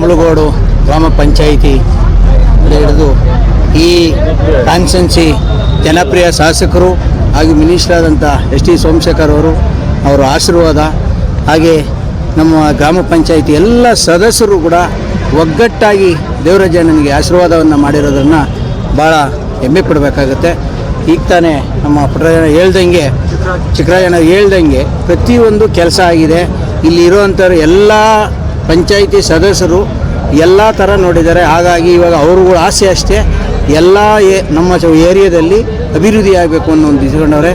ಮುಳುಗೋಡು ಗ್ರಾಮ ಪಂಚಾಯಿತಿ ಹಿಡಿದು ಈ ಕಾನ್ಸೆನ್ಸಿ ಜನಪ್ರಿಯ ಶಾಸಕರು ಹಾಗೂ ಮಿನಿಸ್ಟ್ರಾದಂಥ ಎಸ್ ಟಿ ಸೋಮಶೇಖರ್ ಅವರು ಅವರ ಆಶೀರ್ವಾದ ಹಾಗೆ ನಮ್ಮ ಗ್ರಾಮ ಪಂಚಾಯಿತಿ ಎಲ್ಲ ಸದಸ್ಯರು ಕೂಡ ಒಗ್ಗಟ್ಟಾಗಿ ದೇವರಾಜ ನನಗೆ ಆಶೀರ್ವಾದವನ್ನು ಮಾಡಿರೋದನ್ನು ಭಾಳ ಹೆಮ್ಮೆ ಪಡಬೇಕಾಗುತ್ತೆ. ಈಗ ತಾನೇ ನಮ್ಮ ಪುಟ್ಟರಾಜಣ್ಣ ಹೇಳ್ದಂಗೆ, ಚಿಕ್ಕರಾಜಣ್ಣ ಹೇಳ್ದಂಗೆ ಪ್ರತಿಯೊಂದು ಕೆಲಸ ಆಗಿದೆ. ಇಲ್ಲಿರುವಂಥವ್ರು ಎಲ್ಲ ಪಂಚಾಯಿತಿ ಸದಸ್ಯರು ಎಲ್ಲ ಥರ ನೋಡಿದ್ದಾರೆ. ಹಾಗಾಗಿ ಇವಾಗ ಅವ್ರುಗಳ ಆಸೆ ಅಷ್ಟೇ, ಎಲ್ಲ ಏ ನಮ್ಮ ಏರಿಯಾದಲ್ಲಿ ಅಭಿವೃದ್ಧಿ ಆಗಬೇಕು ಅನ್ನೋ ಒಂದು ಇಟ್ಕೊಂಡವ್ರೆ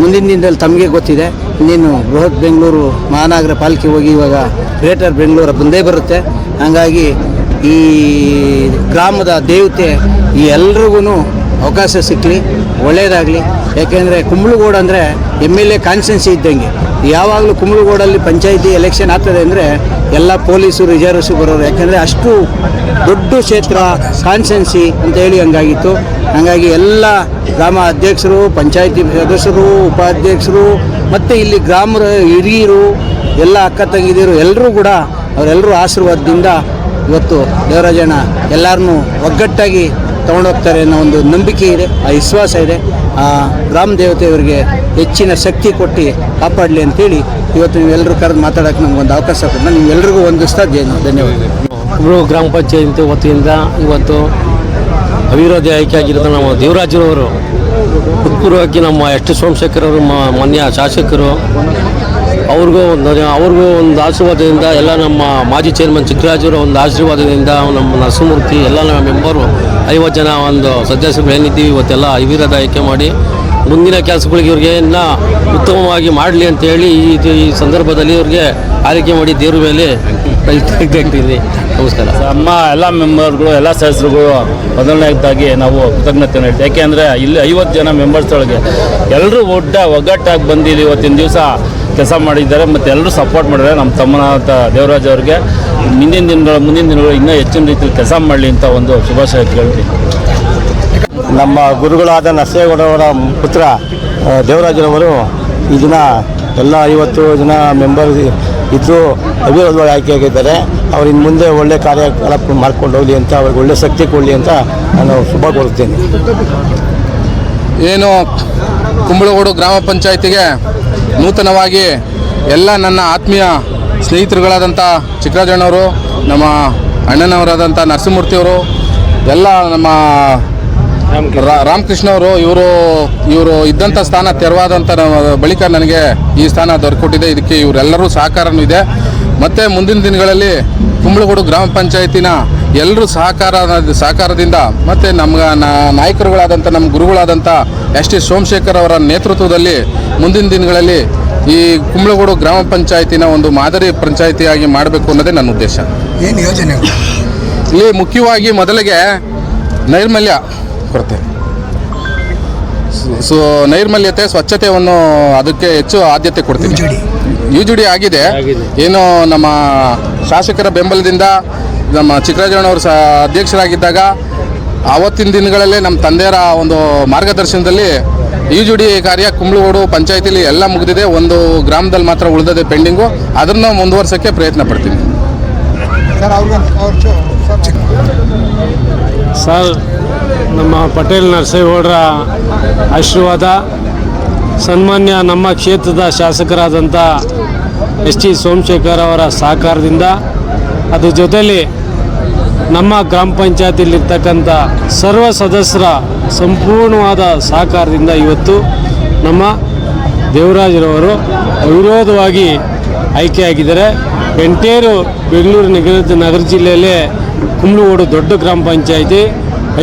ಮುಂದಿನ ದಿನದಲ್ಲಿ ತಮಗೆ ಗೊತ್ತಿದೆ. ಇನ್ನೇನು ಬೃಹತ್ ಬೆಂಗಳೂರು ಮಹಾನಗರ ಪಾಲಿಕೆ ಹೋಗಿ ಇವಾಗ ಗ್ರೇಟರ್ ಬೆಂಗಳೂರು ಬಂದೇ ಬರುತ್ತೆ. ಹಾಗಾಗಿ ಈ ಗ್ರಾಮದ ದೇವತೆ ಈ ಎಲ್ರಿಗೂ ಅವಕಾಶ ಸಿಕ್ಕಲಿ ಒಳ್ಳೆಯದಾಗಲಿ ಯಾಕೆಂದರೆ ಕುಂಬಳಗೋಡು ಅಂದರೆ ಎಂ ಎಲ್ ಎ ಕಾನ್ಸ್ಟೆನ್ಸಿ ಇದ್ದಂಗೆ. ಯಾವಾಗಲೂ ಕುಂಬಳಗೋಡಲ್ಲಿ ಪಂಚಾಯಿತಿ ಎಲೆಕ್ಷನ್ ಆಗ್ತದೆ ಅಂದರೆ ಎಲ್ಲ ಪೊಲೀಸು ರಿಸರ್ವ್ಸ್ ಬರೋರು. ಯಾಕೆಂದರೆ ಅಷ್ಟು ದೊಡ್ಡ ಕ್ಷೇತ್ರ, ಕಾನ್ಸ್ಟೆನ್ಸಿ ಅಂತ ಹೇಳಿ ಹಂಗಾಗಿತ್ತು. ಹಾಗಾಗಿ ಎಲ್ಲ ಗ್ರಾಮ ಅಧ್ಯಕ್ಷರು, ಪಂಚಾಯಿತಿ ಸದಸ್ಯರು, ಉಪಾಧ್ಯಕ್ಷರು, ಮತ್ತು ಇಲ್ಲಿ ಗ್ರಾಮದ ಹಿರಿಯರು, ಎಲ್ಲ ಅಕ್ಕ ತಂಗಿದಿರು ಎಲ್ಲರೂ ಕೂಡ ಅವರೆಲ್ಲರೂ ಆಶೀರ್ವಾದದಿಂದ ಇವತ್ತು ದೇವರಾಜಣ್ಣ ಎಲ್ಲರನ್ನೂ ಒಗ್ಗಟ್ಟಾಗಿ ತಗೊಂಡೋಗ್ತಾರೆ ಅನ್ನೋ ಒಂದು ನಂಬಿಕೆ ಇದೆ, ಆ ವಿಶ್ವಾಸ ಇದೆ. ಆ ಗ್ರಾಮ ದೇವತೆಯವರಿಗೆ ಹೆಚ್ಚಿನ ಶಕ್ತಿ ಕೊಟ್ಟು ಕಾಪಾಡಲಿ ಅಂತೇಳಿ ಇವತ್ತು ನೀವೆಲ್ಲರೂ ಕರೆದು ಮಾತಾಡೋಕ್ಕೆ ನಮ್ಗೆ ಒಂದು ಅವಕಾಶ ಕೊಟ್ಟು ನಿಮ್ಗೆಲ್ರಿಗೂ ಒಂದಿಸ್ತಾ ಧನ್ಯವಾದಗಳು. ಕುಂಬಳು ಗ್ರಾಮ ಪಂಚಾಯತಿ ವತಿಯಿಂದ ಇವತ್ತು ಅವಿರೋಧಿ ಆಯ್ಕೆ ಆಗಿರೋದು ನಮ್ಮ ದೇವರಾಜರವರು. ಹೃತ್ಪೂರ್ವಕವಾಗಿ ನಮ್ಮ ಎಸ್ ಸೋಮಶೇಖರ್ ಅವರು ಮಾನ್ಯ ಶಾಸಕರು, ಅವ್ರಿಗೂ ಒಂದು ಅವ್ರಿಗೂ ಒಂದು ಆಶೀರ್ವಾದದಿಂದ ಎಲ್ಲ ನಮ್ಮ ಮಾಜಿ ಚೇರ್ಮನ್ ಚಿಕ್ಕರಾಜರು ಒಂದು ಆಶೀರ್ವಾದದಿಂದ ನಮ್ಮ ನರಸಿಂಹಮೂರ್ತಿ, ಎಲ್ಲ ನಮ್ಮ ಮೆಂಬರು ಐವತ್ತು ಜನ ಒಂದು ಸದಸ್ಯರು ಏನಿದ್ದೀವಿ ಇವತ್ತೆಲ್ಲ ಅವಿರೋಧ ಆಯ್ಕೆ ಮಾಡಿ ಮುಂದಿನ ಕೆಲಸಗಳಿಗೆ ಇವ್ರಿಗೆ ಇನ್ನೂ ಉತ್ತಮವಾಗಿ ಮಾಡಲಿ ಅಂತೇಳಿ ಈ ಈ ಸಂದರ್ಭದಲ್ಲಿ ಇವ್ರಿಗೆ ಆರೈಕೆ ಮಾಡಿ ದೇವ್ರ ಮೇಲೆ ನಮಸ್ಕಾರ. ನಮ್ಮ ಎಲ್ಲ ಮೆಂಬರ್ಗಳು ಎಲ್ಲ ಸದಸ್ಯರುಗಳು ಮೊದಲನೇದಾಗಿ ನಾವು ಕೃತಜ್ಞತೆ ಹೇಳ್ತೀವಿ. ಯಾಕೆಂದರೆ ಇಲ್ಲಿ ಐವತ್ತು ಜನ ಮೆಂಬರ್ಸ್ ಒಳಗೆ ಎಲ್ಲರೂ ಒಡ್ಡ ಒಗ್ಗಟ್ಟಾಗಿ ಬಂದಿಲ್ಲ ಇವತ್ತಿನ ದಿವಸ. ಕೆಲಸ ಮಾಡಿದ್ದಾರೆ, ಮತ್ತು ಎಲ್ಲರೂ ಸಪೋರ್ಟ್ ಮಾಡಿದ್ದಾರೆ ನಮ್ಮ ತಮ್ಮನಾದ ದೇವರಾಜ್ ಅವ್ರಿಗೆ. ಮುಂದಿನ ದಿನಗಳ ಮುಂದಿನ ದಿನಗಳು ಇನ್ನೂ ಹೆಚ್ಚಿನ ರೀತಿಯಲ್ಲಿ ಕೆಲಸ ಮಾಡಲಿ ಅಂತ ಒಂದು ಶುಭಾಶಯ ಕೇಳ್ತೀನಿ. ನಮ್ಮ ಗುರುಗಳಾದ ನರಸೇಗೌಡರವರ ಪುತ್ರ ದೇವರಾಜರವರು ಈ ದಿನ ಎಲ್ಲ ಐವತ್ತು ಜನ ಮೆಂಬರ್ ಇದ್ದು ಅವಿರೋಧವಾಗಿ ಆಯ್ಕೆಯಾಗಿದ್ದಾರೆ. ಅವ್ರು ಇನ್ನು ಮುಂದೆ ಒಳ್ಳೆ ಕಾರ್ಯಕಲಾಪ ಮಾಡ್ಕೊಂಡು ಹೋಗಲಿ ಅಂತ ಅವ್ರಿಗೆ ಒಳ್ಳೆ ಶಕ್ತಿ ಕೊಡಲಿ ಅಂತ ನಾನು ಶುಭ ಕೋರುತ್ತೇನೆ. ಏನು ಕುಂಬಳಗೋಡು ಗ್ರಾಮ ಪಂಚಾಯತಿಗೆ ನೂತನವಾಗಿ ಎಲ್ಲ ನನ್ನ ಆತ್ಮೀಯ ಸ್ನೇಹಿತರುಗಳಾದಂಥ ಚಿಕ್ಕರಾಜಣ್ಣವರು, ನಮ್ಮ ಅಣ್ಣನವರಾದಂಥ ನರಸಿಂಹಮೂರ್ತಿಯವರು, ಎಲ್ಲ ನಮ್ಮ ರಾಮಕೃಷ್ಣ ಅವರು ಇವರು ಇವರು ಇದ್ದಂಥ ಸ್ಥಾನ ತೆರವಾದಂಥ ಬಳಿಕ ನನಗೆ ಈ ಸ್ಥಾನ ದೊರಕೊಟ್ಟಿದೆ ಇದಕ್ಕೆ ಇವರೆಲ್ಲರೂ ಸಹಕಾರನೂ ಇದೆ. ಮತ್ತು ಮುಂದಿನ ದಿನಗಳಲ್ಲಿ ಕುಂಬಳಗೋಡು ಗ್ರಾಮ ಪಂಚಾಯತಿನ ಎಲ್ಲರೂ ಸಹಕಾರ ಸಹಕಾರದಿಂದ ಮತ್ತು ನಮ್ಮ ನಾಯಕರುಗಳಾದಂಥ ನಮ್ಮ ಗುರುಗಳಾದಂಥ ಎಸ್ ಟಿ ಸೋಮಶೇಖರ್ ಅವರ ನೇತೃತ್ವದಲ್ಲಿ ಮುಂದಿನ ದಿನಗಳಲ್ಲಿ ಈ ಕುಂಬಳಗೋಡು ಗ್ರಾಮ ಪಂಚಾಯತಿನ ಒಂದು ಮಾದರಿ ಪಂಚಾಯಿತಿಯಾಗಿ ಮಾಡಬೇಕು ಅನ್ನೋದೇ ನನ್ನ ಉದ್ದೇಶ. ಏನು ಯೋಜನೆ? ಇಲ್ಲಿ ಮುಖ್ಯವಾಗಿ ಮೊದಲಿಗೆ ನೈರ್ಮಲ್ಯ ಕೊರತೆ. ಸೊ ನೈರ್ಮಲ್ಯತೆ ಸ್ವಚ್ಛತೆಯನ್ನು ಅದಕ್ಕೆ ಹೆಚ್ಚು ಆದ್ಯತೆ ಕೊಡ್ತೀನಿ. ಯು ಜಿ ಡಿ ಆಗಿದೆ. ಏನು ನಮ್ಮ ಶಾಸಕರ ಬೆಂಬಲದಿಂದ ನಮ್ಮ ಚಿಕ್ಕರಾಜಣ್ಣವರು ಸಹ ಅಧ್ಯಕ್ಷರಾಗಿದ್ದಾಗ ಆವತ್ತಿನ ದಿನಗಳಲ್ಲೇ ನಮ್ಮ ತಂದೆಯರ ಒಂದು ಮಾರ್ಗದರ್ಶನದಲ್ಲಿ ಈ ಜುಡಿ ಕಾರ್ಯ ಕುಂಬಳಗೋಡು ಪಂಚಾಯತಿಲಿ ಎಲ್ಲ ಮುಗಿದಿದೆ. ಒಂದು ಗ್ರಾಮದಲ್ಲಿ ಮಾತ್ರ ಉಳಿದಿದೆ ಪೆಂಡಿಂಗು. ಅದನ್ನು ಮುಂದುವರ್ಸೋಕ್ಕೆ ಪ್ರಯತ್ನ ಪಡ್ತೀನಿ. ಸರ್ ಅವ್ರಿಗೆ ಸರ್ ಸರ್ ನಮ್ಮ ಪಟೇಲ್ ನರಸೇಗೌಡರ ಆಶೀರ್ವಾದ ಸನ್ಮಾನ್ಯ ನಮ್ಮ ಕ್ಷೇತ್ರದ ಶಾಸಕರಾದಂಥ ಎಸ್ ಟಿ ಸೋಮಶೇಖರ್ ಅವರ ಸಹಕಾರದಿಂದ ಅದ್ರ ಜೊತೆಯಲ್ಲಿ ನಮ್ಮ ಗ್ರಾಮ ಪಂಚಾಯತಿಲಿರ್ತಕ್ಕಂಥ ಸರ್ವ ಸದಸ್ಯರ ಸಂಪೂರ್ಣವಾದ ಸಹಕಾರದಿಂದ ಇವತ್ತು ನಮ್ಮ ದೇವರಾಜರವರು ಅವಿರೋಧವಾಗಿ ಆಯ್ಕೆಯಾಗಿದ್ದಾರೆ. ಎಂಟೇರು ಬೆಂಗಳೂರು ನಗರ ನಗರ ಜಿಲ್ಲೆಯಲ್ಲೇ ಓಡು ದೊಡ್ಡ ಗ್ರಾಮ ಪಂಚಾಯಿತಿ.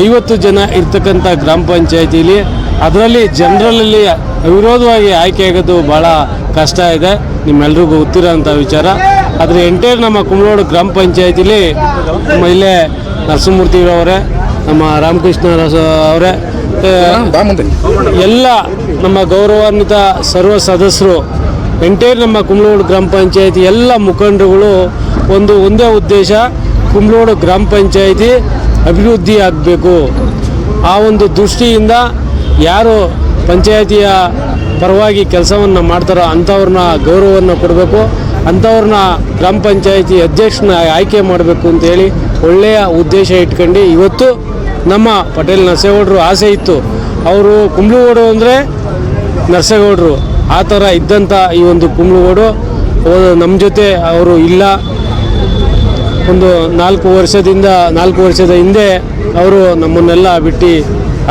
ಐವತ್ತು ಜನ ಇರ್ತಕ್ಕಂಥ ಗ್ರಾಮ ಪಂಚಾಯಿತಿಲಿ ಅದರಲ್ಲಿ ಜನರಲಲ್ಲಿ ಅವಿರೋಧವಾಗಿ ಆಯ್ಕೆಯಾಗೋದು ಭಾಳ ಕಷ್ಟ ಇದೆ. ನಿಮ್ಮೆಲ್ರಿಗೂ ಗೊತ್ತಿರೋಂಥ ವಿಚಾರ. ಆದರೆ ಎಂಟೈರ್ ನಮ್ಮ ಕುಮಲೋಡು ಗ್ರಾಮ ಪಂಚಾಯತಿಲಿ ನಮ್ಮ ಇಲ್ಲೇ ನರಸಿಂಹಮೂರ್ತಿ ಅವರೇ ನಮ್ಮ ರಾಮಕೃಷ್ಣ ಅವರೇ ಎಲ್ಲ ನಮ್ಮ ಗೌರವಾನ್ವಿತ ಸರ್ವ ಸದಸ್ಯರು ಎಂಟೈರ್ ನಮ್ಮ ಕುಂಬ್ಳೋಡು ಗ್ರಾಮ ಪಂಚಾಯತಿ ಎಲ್ಲ ಮುಖಂಡರುಗಳು ಒಂದು ಒಂದೇ ಉದ್ದೇಶ ಕುಂಬ್ಳೋಡು ಗ್ರಾಮ ಪಂಚಾಯತಿ ಅಭಿವೃದ್ಧಿ ಆಗಬೇಕು. ಆ ಒಂದು ದೃಷ್ಟಿಯಿಂದ ಯಾರು ಪಂಚಾಯತಿಯ ಪರವಾಗಿ ಕೆಲಸವನ್ನು ಮಾಡ್ತಾರೋ ಅಂಥವ್ರನ್ನ ಗೌರವವನ್ನು ಕೊಡಬೇಕು, ಅಂಥವ್ರನ್ನ ಗ್ರಾಮ ಪಂಚಾಯತಿ ಅಧ್ಯಕ್ಷನ ಆಯ್ಕೆ ಮಾಡಬೇಕು ಅಂತೇಳಿ ಒಳ್ಳೆಯ ಉದ್ದೇಶ ಇಟ್ಕೊಂಡು ಇವತ್ತು ನಮ್ಮ ಪಟೇಲ್ ನರಸೇಗೌಡರು ಆಸೆ ಇತ್ತು. ಅವರು ಕುಂಬ್ಳಗೌಡು ಅಂದರೆ ನರಸೇಗೌಡರು, ಆ ಥರ ಇದ್ದಂಥ ಈ ಒಂದು ಕುಂಬ್ಳಗೌಡು ನಮ್ಮ ಜೊತೆ ಅವರು ಇಲ್ಲ. ಒಂದು ನಾಲ್ಕು ವರ್ಷದಿಂದ, ನಾಲ್ಕು ವರ್ಷದ ಹಿಂದೆ ಅವರು ನಮ್ಮನ್ನೆಲ್ಲ ಬಿಟ್ಟು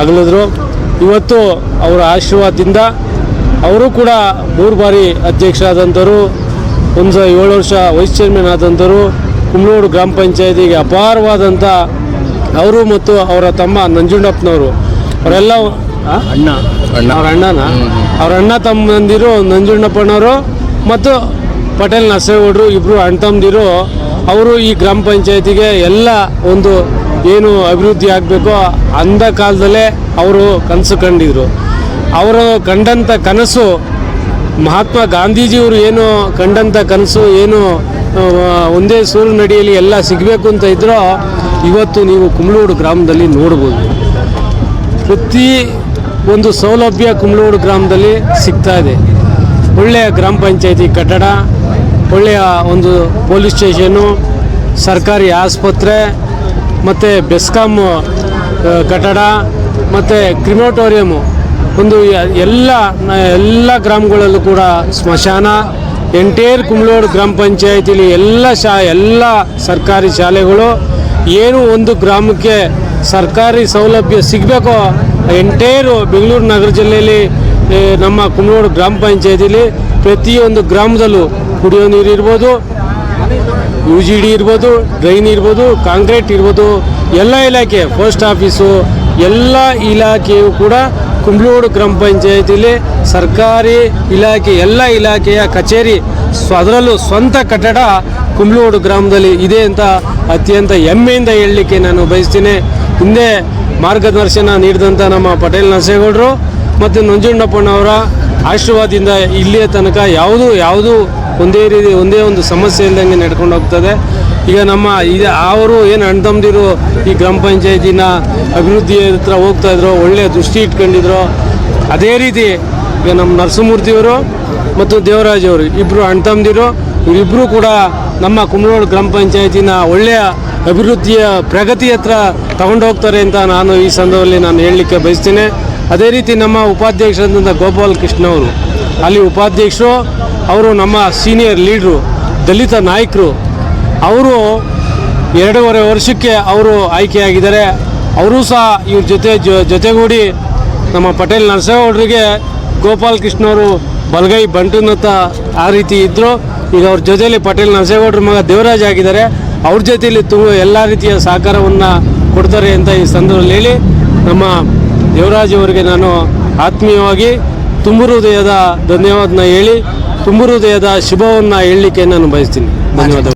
ಅಗಲಿದ್ರು. ಇವತ್ತು ಅವರ ಆಶೀರ್ವಾದದಿಂದ ಅವರು ಕೂಡ ಮೂರು ಬಾರಿ ಅಧ್ಯಕ್ಷರಾದಂಥವರು ಒಂದು ಏಳು ವರ್ಷ ವೈಸ್ ಚೇರ್ಮನ್ ಆದಂಥವರು ಕುಮ್ನೂರು ಗ್ರಾಮ ಪಂಚಾಯತಿಗೆ ಅಪಾರವಾದಂಥ ಅವರು ಮತ್ತು ಅವರ ತಮ್ಮ ನಂಜುಂಡಪ್ಪನವರು. ಅವರೆಲ್ಲ ಅಣ್ಣ ಅಣ್ಣ. ಅವ್ರ ಅಣ್ಣನ? ಅವ್ರ ಅಣ್ಣ ತಮ್ಮಂದಿರು ನಂಜುಂಡಪ್ಪನವರು ಮತ್ತು ಪಟೇಲ್ ನರಸೇಗೌಡರು ಇಬ್ಬರು ಅಣ್ಣ ತಮ್ಮದಿರು. ಅವರು ಈ ಗ್ರಾಮ ಪಂಚಾಯತಿಗೆ ಎಲ್ಲ ಒಂದು ಏನು ಅಭಿವೃದ್ಧಿ ಆಗಬೇಕೋ ಅಂದ ಕಾಲದಲ್ಲೇ ಅವರು ಕನಸು ಕಂಡಿದ್ರು. ಅವರು ಕಂಡಂಥ ಕನಸು ಮಹಾತ್ಮ ಗಾಂಧೀಜಿಯವರು ಏನು ಕಂಡಂಥ ಕನಸು, ಏನು ಒಂದೇ ಸೂರಿನಡಿಯಲ್ಲಿ ಎಲ್ಲ ಸಿಗಬೇಕು ಅಂತ ಇದ್ರೋ ಇವತ್ತು ನೀವು ಕುಂಬಳೂರು ಗ್ರಾಮದಲ್ಲಿ ನೋಡ್ಬೋದು. ಪ್ರತಿ ಒಂದು ಸೌಲಭ್ಯ ಕುಂಬಳೂರು ಗ್ರಾಮದಲ್ಲಿ ಸಿಗ್ತಾ ಇದೆ. ಒಳ್ಳೆಯ ಗ್ರಾಮ ಪಂಚಾಯತಿ ಕಟ್ಟಡ, ಒಳ್ಳೆಯ ಒಂದು ಪೊಲೀಸ್ ಸ್ಟೇಷನು ಸರ್ಕಾರಿ ಆಸ್ಪತ್ರೆ ಮತ್ತು ಬೆಸ್ಕಾಮ್ ಕಟ್ಟಡ, ಮತ್ತು ಕ್ರಿಮೋಟೋರಿಯಮು ಒಂದು ಎಲ್ಲ ಎಲ್ಲ ಗ್ರಾಮಗಳಲ್ಲೂ ಕೂಡ ಸ್ಮಶಾನ, ಎಂಟೇರ್ ಕುಂಬ್ಳೂರು ಗ್ರಾಮ ಪಂಚಾಯತಿಲಿ ಎಲ್ಲ ಶಾ, ಎಲ್ಲ ಸರ್ಕಾರಿ ಶಾಲೆಗಳು, ಏನು ಒಂದು ಗ್ರಾಮಕ್ಕೆ ಸರ್ಕಾರಿ ಸೌಲಭ್ಯ ಸಿಗಬೇಕೋ, ಎಂಟೇರು ಬೆಂಗಳೂರು ನಗರ ಜಿಲ್ಲೆಯಲ್ಲಿ ನಮ್ಮ ಕುಂಬ್ಳೂರು ಗ್ರಾಮ ಪಂಚಾಯತಿಲಿ ಪ್ರತಿಯೊಂದು ಗ್ರಾಮದಲ್ಲೂ ಕುಡಿಯೋ ನೀರು ಇರ್ಬೋದು. ಯು ಜಿ ಡಿ ಇರ್ಬೋದು, ಡ್ರೈನ್ ಇರ್ಬೋದು, ಕಾಂಕ್ರೀಟ್ ಇರ್ಬೋದು, ಎಲ್ಲ ಇಲಾಖೆ, ಪೋಸ್ಟ್ ಆಫೀಸು, ಎಲ್ಲ ಇಲಾಖೆಯು ಕೂಡ ಕುಂಬ್ಳೂರು ಗ್ರಾಮ ಪಂಚಾಯತಿಲಿ ಸರ್ಕಾರಿ ಇಲಾಖೆ, ಎಲ್ಲ ಇಲಾಖೆಯ ಕಚೇರಿ ಸ್ವ- ಅದರಲ್ಲೂ ಸ್ವಂತ ಕಟ್ಟಡ ಕುಂಬ್ಳೂರು ಗ್ರಾಮದಲ್ಲಿ ಇದೆ ಅಂತ ಅತ್ಯಂತ ಹೆಮ್ಮೆಯಿಂದ ಹೇಳಲಿಕ್ಕೆ ನಾನು ಬಯಸ್ತೀನಿ. ಹಿಂದೆ ಮಾರ್ಗದರ್ಶನ ನೀಡಿದಂಥ ನಮ್ಮ ಪಟೇಲ್ ನರಸೇಗೌಡರು ಮತ್ತು ನಂಜುಂಡಪ್ಪನವರ ಆಶೀರ್ವಾದದಿಂದ ಇಲ್ಲಿಯ ತನಕ ಯಾವುದು ಯಾವುದು ಒಂದೇ ರೀತಿ ಒಂದೇ ಒಂದು ಸಮಸ್ಯೆ ಇಲ್ದಂಗೆ ನಡ್ಕೊಂಡು ಹೋಗ್ತದೆ. ಈಗ ನಮ್ಮ ಇದು ಅವರು ಏನು ಅಣ್ತಂದಿರು ಈ ಗ್ರಾಮ ಪಂಚಾಯತಿನ ಅಭಿವೃದ್ಧಿ ಹತ್ರ ಹೋಗ್ತಾ ಇದ್ರು ಒಳ್ಳೆಯ ದೃಷ್ಟಿ ಇಟ್ಕೊಂಡಿದ್ರು. ಅದೇ ರೀತಿ ಈಗ ನಮ್ಮ ನರಸಿಂಹಮೂರ್ತಿಯವರು ಮತ್ತು ದೇವರಾಜ್ ಅವರು ಇಬ್ಬರು ಅಣ್ತಂದಿರು ಇವರಿಬ್ಬರು ಕೂಡ ನಮ್ಮ ಕುಂಬಳೋಡು ಗ್ರಾಮ ಪಂಚಾಯತಿನ ಒಳ್ಳೆಯ ಅಭಿವೃದ್ಧಿಯ ಪ್ರಗತಿ ಹತ್ರ ತಗೊಂಡೋಗ್ತಾರೆ ಅಂತ ನಾನು ಈ ಸಂದರ್ಭದಲ್ಲಿ ನಾನು ಹೇಳಲಿಕ್ಕೆ ಬಯಸ್ತೇನೆ. ಅದೇ ರೀತಿ ನಮ್ಮ ಉಪಾಧ್ಯಕ್ಷರಾದಂಥ ಗೋಪಾಲ್ ಕೃಷ್ಣ ಅವರು, ಅಲ್ಲಿ ಉಪಾಧ್ಯಕ್ಷರು ಅವರು ನಮ್ಮ ಸೀನಿಯರ್ ಲೀಡ್ರು ದಲಿತ ನಾಯಕರು, ಅವರು ಎರಡೂವರೆ ವರ್ಷಕ್ಕೆ ಅವರು ಆಯ್ಕೆಯಾಗಿದ್ದಾರೆ. ಅವರು ಸಹ ಇವ್ರ ಜೊತೆ ಜೊತೆಗೂಡಿ ನಮ್ಮ ಪಟೇಲ್ ನರಸೇಗೌಡರಿಗೆ ಗೋಪಾಲ್ ಕೃಷ್ಣವರು ಬಲಗೈ ಬಂಟುನತ್ತ ಆ ರೀತಿ ಇದ್ದರು ಈಗ ಅವ್ರ ಜೊತೆಯಲ್ಲಿ ಪಟೇಲ್ ನರಸೇಗೌಡರ ಮಗ ದೇವರಾಜ್ ಆಗಿದ್ದಾರೆ. ಅವ್ರ ಜೊತೆಯಲ್ಲಿ ತು, ಎಲ್ಲ ರೀತಿಯ ಸಹಕಾರವನ್ನು ಕೊಡ್ತಾರೆ ಅಂತ ಈ ಸಂದರ್ಭದಲ್ಲಿ ಹೇಳಿ ನಮ್ಮ ದೇವರಾಜ್ ಅವರಿಗೆ ನಾನು ಆತ್ಮೀಯವಾಗಿ ತುಂಬು ಹೃದಯದ ಧನ್ಯವಾದನ ಹೇಳಿ ತುಂಬು ಹೃದಯದ ಶುಭವನ್ನು ಹೇಳಲಿಕ್ಕೆ ನಾನು ಬಯಸ್ತೀನಿ. ಧನ್ಯವಾದಗಳು.